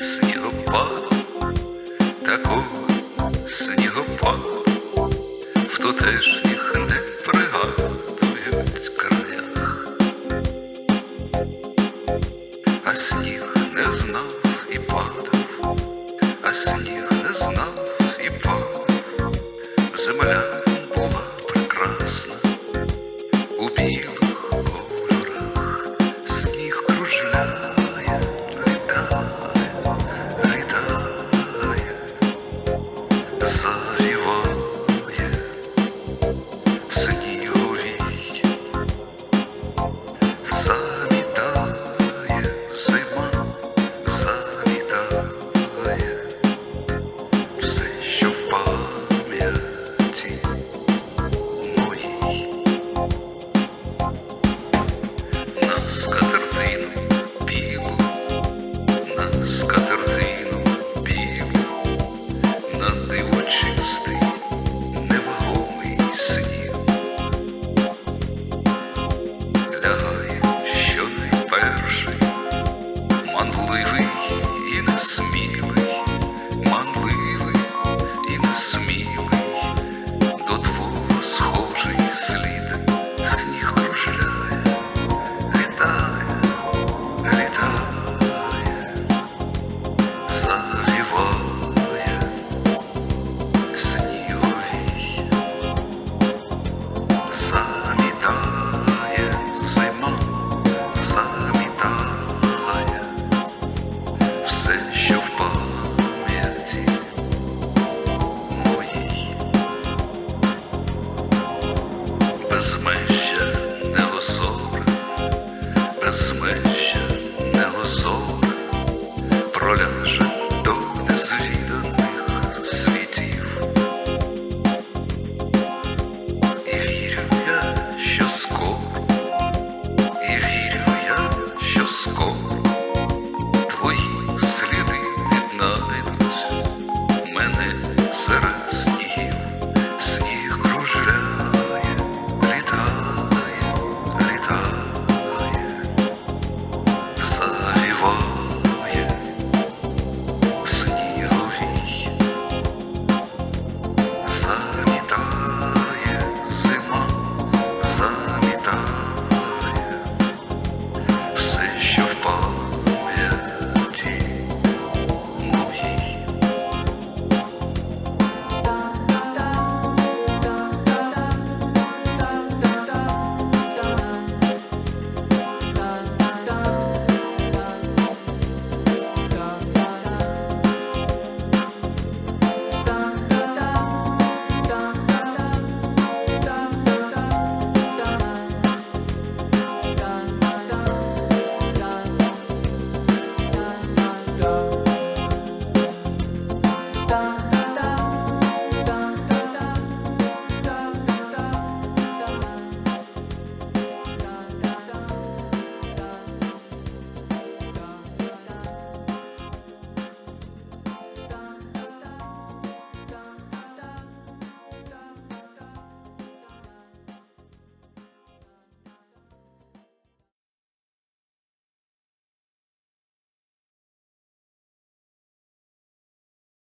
снігопаду, такого снігопаду, в тутешніх не пригадують краях, а сніг не знав і падав, а сніг не знав і падав, земля була прекрасна у білому. Сказка. City.